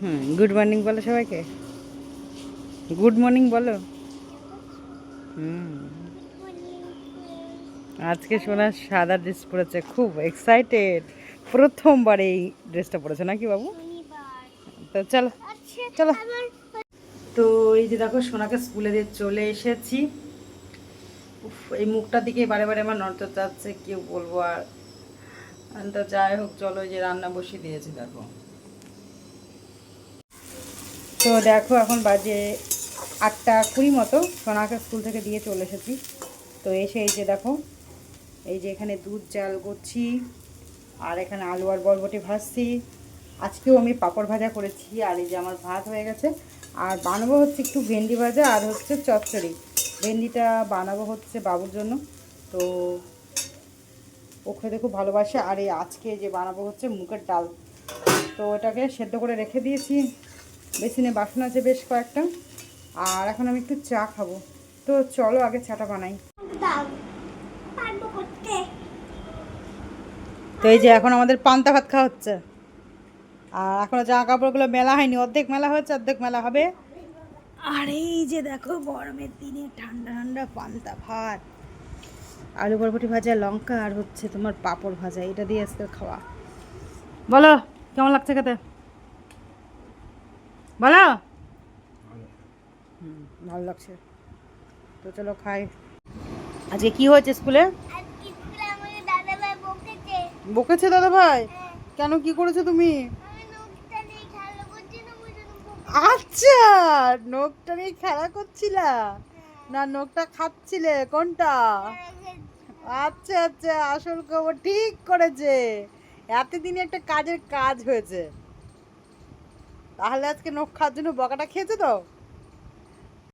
হুম good morning বলো সবাইকে। Good morning বলো। হুম। আজকে সোনা সাদা ড্রেস পরেছে খুব এক্সাইটেড প্রথমবার এই ড্রেসটা পরেছে নাকি বাবু? তো চলো চলো। তো এই যে দেখো সোনাকে স্কুলে দিয়ে চলে এসেছি। উফ, এই মুখটা দিকে বারে বারে আমার নজর যাচ্ছে কেউ বলব আর। তো যাই হোক চলো এই যে রান্না বসিয়ে দিয়েছি দেখো। তো দেখো এখন বাজে আটটা কুড়ি মতো। সোনাকে স্কুল থেকে দিয়ে চলে এসেছি। তো এসে এই যে দেখো, এই যে এখানে দুধ জাল করছি, আর এখানে আলু আর বরবটি ভাজছি। আজকেও আমি পাঁপড় ভাজা করেছি, আর এই যে আমার ভাত হয়ে গেছে। আর বানাবো হচ্ছে একটু ভেন্ডি ভাজা আর হচ্ছে চচ্চড়ি। ভেন্ডিটা বানাবো হচ্ছে বাবুর জন্য। তো ও খেতে খুব ভালোবাসে। আর এই আজকে যে বানাবো হচ্ছে মুগের ডাল। তো ওটাকে সেদ্ধ করে রেখে দিয়েছি। বেসিনে বাসন আছে বেশ কয়েকটা। আর এখন আমি একটু চা খাব। তো চলো আগে চাটা বানাই। তো এই যে এখন আমাদের পান্তা ভাত খাওয়া হচ্ছে। আর এখনও জামা কাপড়গুলো মেলা হয়নি। অর্ধেক মেলা হয়েছে, অর্ধেক মেলা হবে। আর এই যে দেখো, গরমের দিনে ঠান্ডা ঠান্ডা পান্তা ভাত। আলু বরবটি ভাজা, লঙ্কা, আর হচ্ছে তোমার পাঁপড় ভাজা। এটা দিয়ে আজকে খাওয়া। বলো, কেমন লাগছে খেতে? বলো? হুম, ভালো লাগছে। তো চলো খাই। আজকে কি হয়েছে স্কুলে? বকেছে। দাদা ভাই কেন কি করেছ তুমি? আচ্ছা নখটা নিয়ে খেলা করছিলা? না নখটা খাচ্ছিলে কোনটা? আচ্ছা আচ্ছা আসল খবর ঠিক করেছে। এতদিনে একটা কাজের কাজ হয়েছে। তাহলে আজকে নখ খাওয়ার জন্য বকাটা খেয়েছে তো?